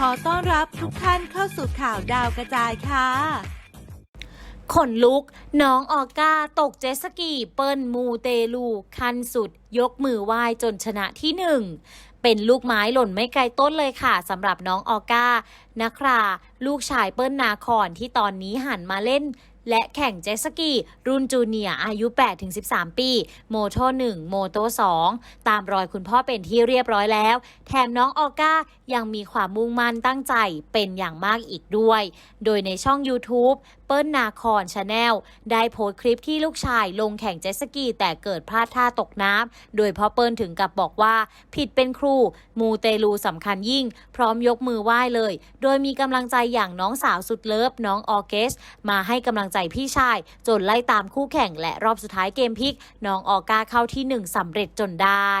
ขอต้อนรับทุกท่านเข้าสู่ข่าวดาวกระจายค่ะ ขนลุก น้องออก้าตกเจสกี เปิ้ลมูเตลูขั้นสุด ยกมือไหว้จนชนะที่หนึ่ง เป็นลูกไม้หล่นไม่ไกลต้นเลยค่ะสำหรับน้องออก้านัคราลูกชายเปิ้ลนาคอนที่ตอนนี้หันมาเล่นและแข่งเจ็ตสกีรุ่นจูเนียร์อายุ 8-13 ปี โมโต1 โมโต2 ตามรอยคุณพ่อเป็นที่เรียบร้อยแล้ว แถมน้องออก้ายังมีความมุ่งมั่นตั้งใจเป็นอย่างมากอีกด้วย โดยในช่อง YouTube เปิ้ลนาคอนชาแนลได้โพสต์คลิปที่ลูกชายลงแข่งเจ็ตสกีแต่เกิดพลาดท่าตกน้ำโดยพ่อเปิ้ลถึงกับบอกว่า ผิดเป็นครูมูเตลูสำคัญยิ่ง พร้อมยกมือไหว้เลย โดยมีกำลังใจอย่างน้องสาวสุดเลิฟน้องออเกส มาให้กำลังใจพี่ชาย จนไล่ตามคู่แข่งและรอบสุดท้ายเกมพลิก น้องออก้าเข้าที่หนึ่งสำเร็จจนได้